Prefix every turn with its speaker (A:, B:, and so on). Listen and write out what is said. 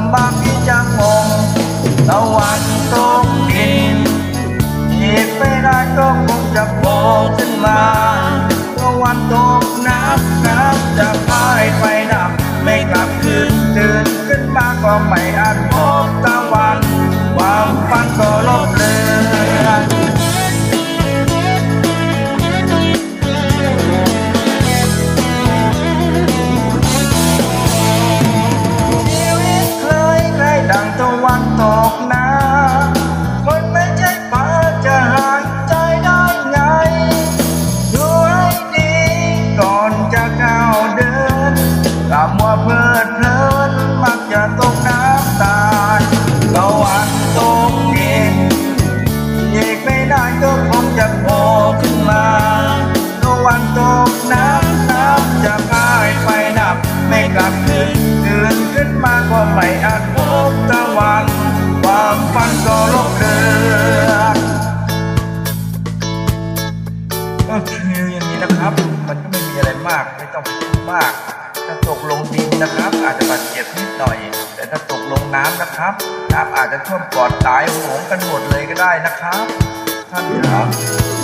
A: ำบากที่จะมองตะวันตกดินหยิบไม่ได้ก็คงจะโผล่ขึ้นมาตะวันตกนับนับจะพ่ายไปนับไม่กลับคืนตื่นขึ้นมาก็ไม่อาจพบตะวัน ความฝันก็ลบเลือน ណា ตกลงดินนะครับ อาจจะบาดเจ็บนิดหน่อย แต่ถ้าตกลงน้ำนะครับ น้ำอาจจะท่วมปอดตายโหงกันหมดเลยก็ได้นะครับ ท่านครับ